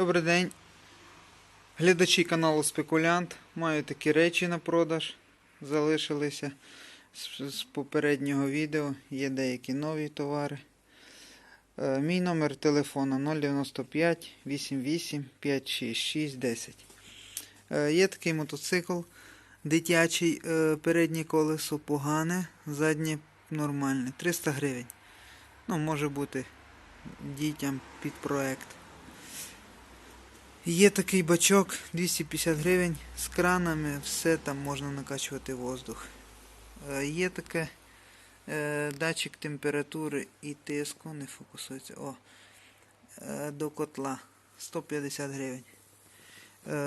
Добрий день. Глядачі каналу Спекулянт. Маю такі речі на продаж. Залишилися з, попереднього відео. Є деякі нові товари. Е, мій номер телефона 095 88 566 10. Е, є такий мотоцикл дитячий, е, переднє колесо погане, заднє нормальне. 300 гривень. Ну, може бути дітям під проект. Є такий бачок 250 гривень з кранами, все там можна накачувати воздух. Е, Є таке е, датчик температури і тиску, не фокусується. О, е, до котла 150 гривень.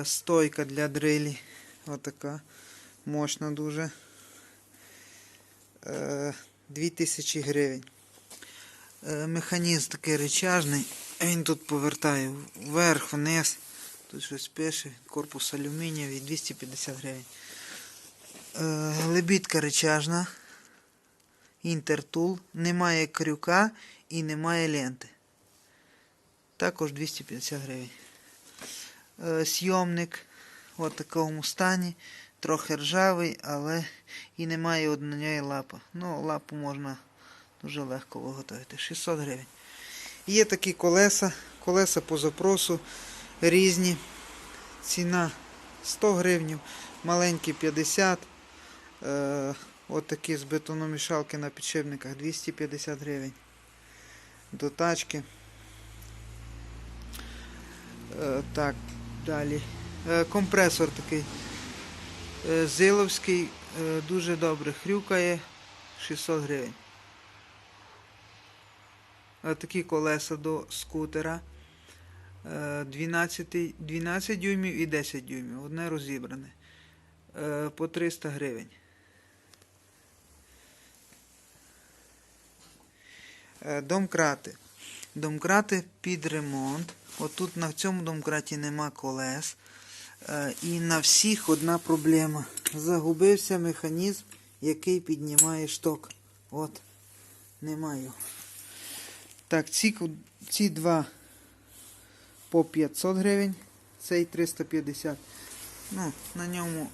Стойка для дрилі. Отака. Мощна дуже. Е, 2000 гривень. Механізм такий речажний. Він тут повертає вверх, вниз. Тут щось пише. Корпус алюмінієвий 250 гривень. Е, лебідка речажна. Інтертул. Немає крюка і немає ленти. Також 250 гривень. Е, сйомник в такому стані. Трохи ржавий, але і немає однієї лапи. Ну, лапу можна дуже легко виготовити. 600 гривень. Є такі колеса, колеса по запросу різні. Ціна 100 гривень, маленькі 50. Е, от такі з бетономішалки на підшипниках 250 гривень. До тачки. Е, так, далі. Е, компресор такий. Е, Зиловський, е, дуже добре хрюкає. 600 гривень. Е, такі колеса до скутера. Е, 12, 12 дюймів і 10 дюймів. Одне розібране. Е, По 300 гривень. Е, Домкрати. Домкрати під ремонт. Отут на цьому домкраті нема колес. І на всіх одна проблема. Загубився механізм, який піднімає шток. От, немає. Так, ці, ці два по 500 гривень, цей 350. Ну, на ньому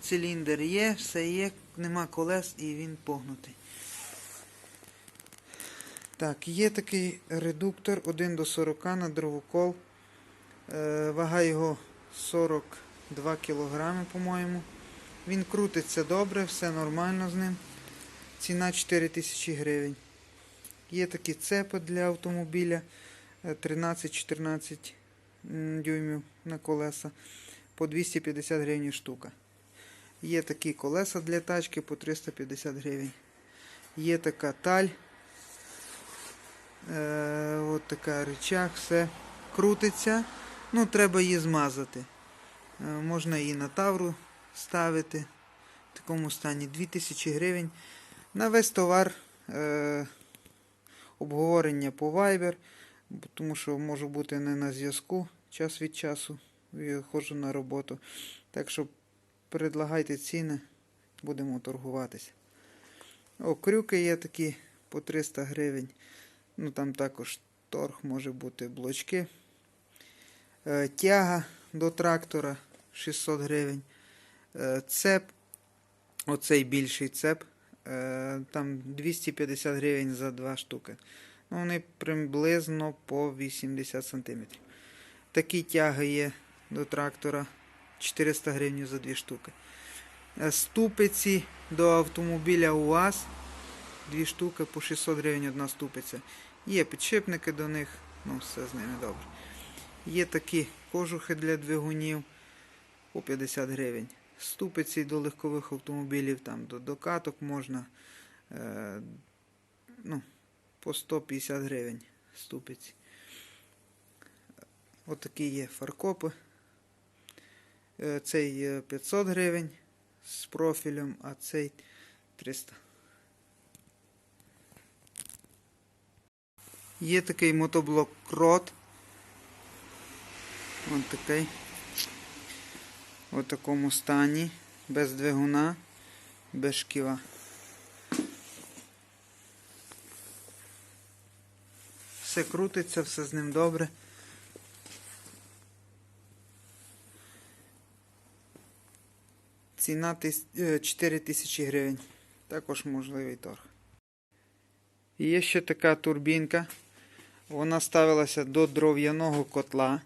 циліндр є, все є, нема колес і він погнутий. Так, є такий редуктор 1 до 40 на дровокол. Е, вага його 42 кг, по-моєму. Він крутиться добре, все нормально з ним. Ціна 4000 гривень. Є такі цепи для автомобіля е, 13-14 м, дюймів на колеса по 250 гривень штука. Є такі колеса для тачки по 350 гривень. Є така таль. Е, от така речах, все крутиться. Ну, треба її змазати. Е, можна її на тавру ставити. В такому стані 2000 гривень. На весь товар. Е, обговорення по Viber, тому що можу бути не на зв'язку час від часу. Я ходжу на роботу. Так що предлагайте ціни, будемо торгуватися. О, крюки є такі по 300 гривень. Ну там також торг може бути блочки. Е, тяга до трактора 600 гривень. Е, цеп, оцей більший цеп. Е, там 250 гривень за два штуки. Ну, вони приблизно по 80 см. Такі тяги є до трактора 400 гривень за дві штуки. Е, Ступиці до автомобіля УАЗ. Дві штуки по 600 гривень одна ступиця. Є підшипники до них, ну все з ними добре. Є такі кожухи для двигунів по 50 гривень. Ступиці до легкових автомобілів, там до докаток можна е, ну, по 150 гривень ступиці. Отакі є фаркопи. Е, цей е, 500 гривень з профілем, а цей 300. Є такий мотоблок крот. Ось такий. У такому стані, без двигуна, без шківа. все крутиться, все з ним добре. Ціна 4 е, тисячі гривень. Також можливий торг. І є ще така турбінка. Вона ставилася до дров'яного котла,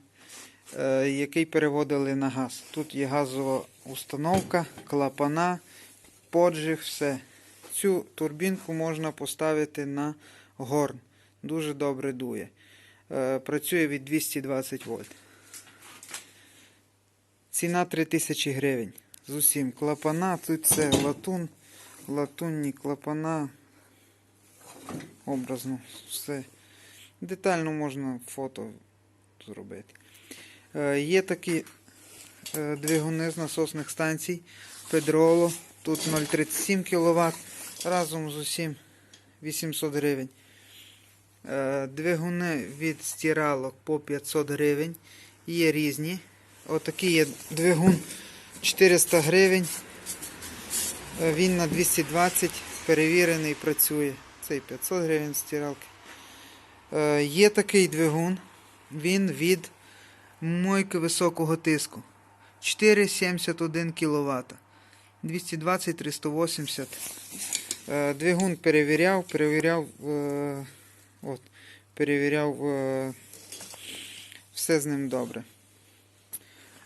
е, який переводили на газ. Тут є газова установка, клапана, поджиг, все. Цю турбінку можна поставити на горн. Дуже добре дує. Е, Працює від 220 вольт. Ціна 3000 гривень. З усім клапана, тут це латун, латунні клапана. Образно все. Детально можна фото зробити. Е, є такі е, двигуни з насосних станцій. Педроло. Тут 0,37 кВт. Разом з усім 800 гривень. Е, Двигуни від стиралок по 500 гривень. Є різні. Отакий є двигун 400 гривень. Е, Він на 220 перевірений, працює. Цей 500 гривень стиралки. Е, Є такий двигун. Він від мойки високого тиску. 4,71 кВт. 220-380. Е, Двигун перевіряв, перевіряв, от, перевіряв, е, все з ним добре.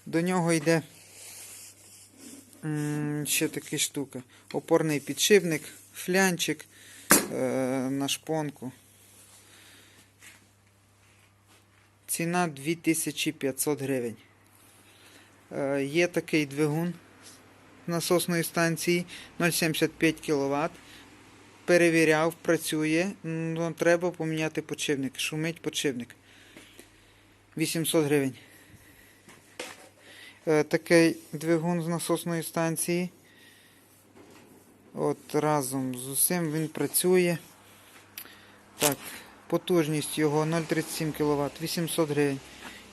До нього йде ще така штука. Опорний підшипник, флянчик е, на шпонку. Ціна 2500 гривень. Е, є такий двигун насосної станції 0,75 кВт. Перевіряв, працює. Ну, треба поміняти подшипник. Шумить подшипник. 800 гривень. Е, такий двигун з насосної станції. От разом з усім він працює. Так, потужність його 0,37 кВт, 800 гривень.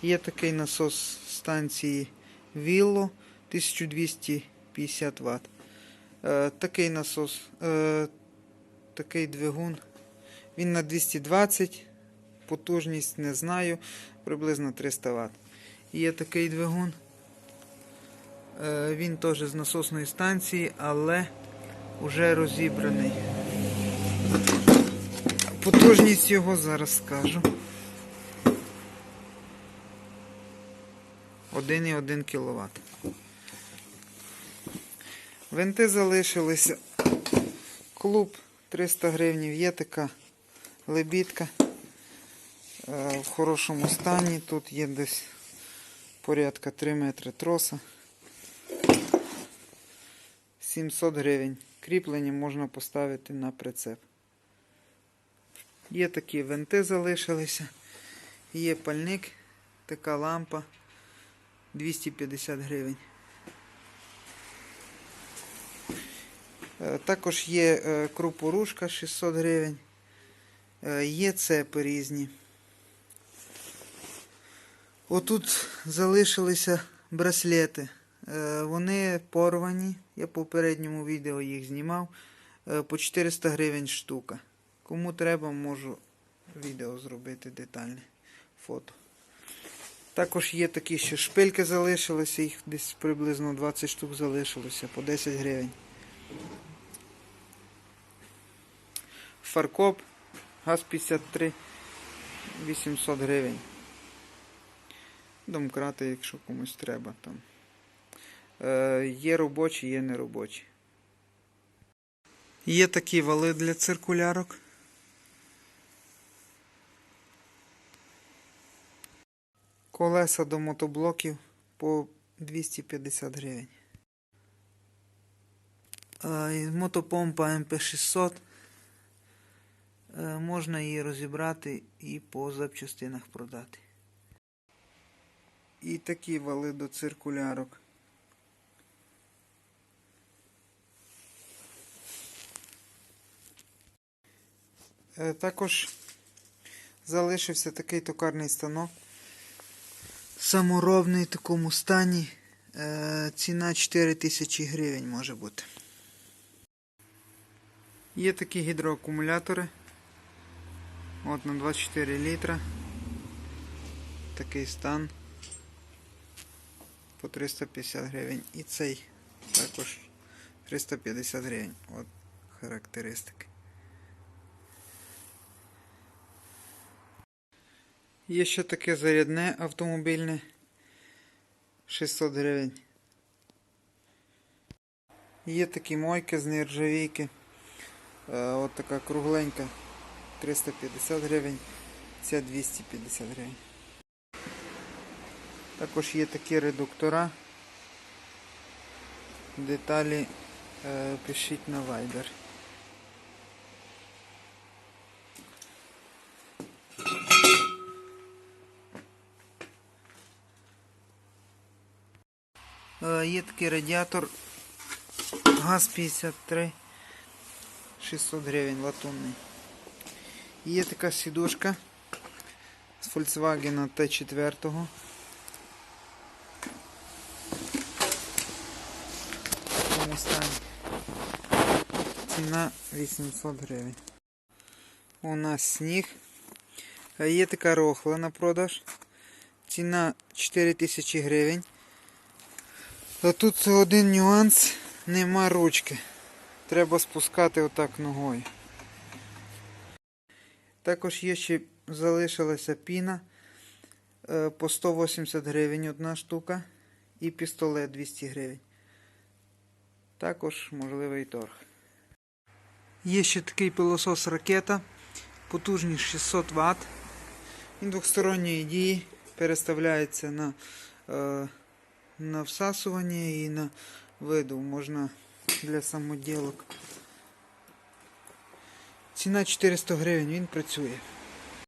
Є такий насос станції Вілло 1250 Вт. Е, такий насос, е, такий двигун. Він на 220, потужність не знаю, приблизно 300 Вт. Є такий двигун. Е, він теж з насосної станції, але вже розібраний. Потужність його зараз скажу. 1,1 кВт. Винти залишилися. Клуб 300 гривень. Є така лебідка е, в хорошому стані. Тут є десь порядка 3 метри троса. 700 гривень. Кріплення можна поставити на прицеп. Є такі винти залишилися. Є пальник, така лампа 250 гривень. Також є е, крупорушка 600 гривень. Е, Є цепи різні. Отут залишилися браслети. Е, Вони порвані. Я в попередньому відео їх знімав. Е, По 400 гривень штука. Кому треба, можу відео зробити детальне фото. Також є такі, що шпильки залишилися, їх десь приблизно 20 штук залишилося по 10 гривень. Фаркоп, газ 53, 800 гривень. Домкрати, якщо комусь треба там. Е, є робочі, є неробочі. Є такі вали для циркулярок. Колеса до мотоблоків по 250 гривень. Е, Мотопомпа МП600. Е, Можна її розібрати і по запчастинах продати. І такі вали до циркулярок. Е, Також залишився такий токарний станок. Саморобний в такому стані. Ціна 4000 гривень може бути. Є такі гідроакумулятори. От на 24 літра. Такий стан. По 350 гривень. І цей Також 350 гривень. От характеристики. Є ще таке зарядне автомобільне 600 гривень. Є такі мойки з нержавійки. Е, От така кругленька 350 гривень, ця 250 гривень. Також є такі редуктора. Деталі е, пишіть на. Е, Є такий радіатор ГАЗ-53 600 гривень латунний. Є така сідушка з Volkswagen T4. В такому стані. Ціна 800 гривень. У нас сніг. Є така рохла на продаж. Ціна 4000 гривень. А тут один нюанс, нема ручки. Треба спускати отак ногою. Також є ще залишилася піна е, по 180 гривень одна штука і пістолет 200 гривень. Також можливий торг. Є ще такий пилосос ракета, потужність 600 Вт. Він двохсторонньої дії переставляється на, е, на всасування і на виду. Можна для самоділок. Ціна 400 гривень, він працює.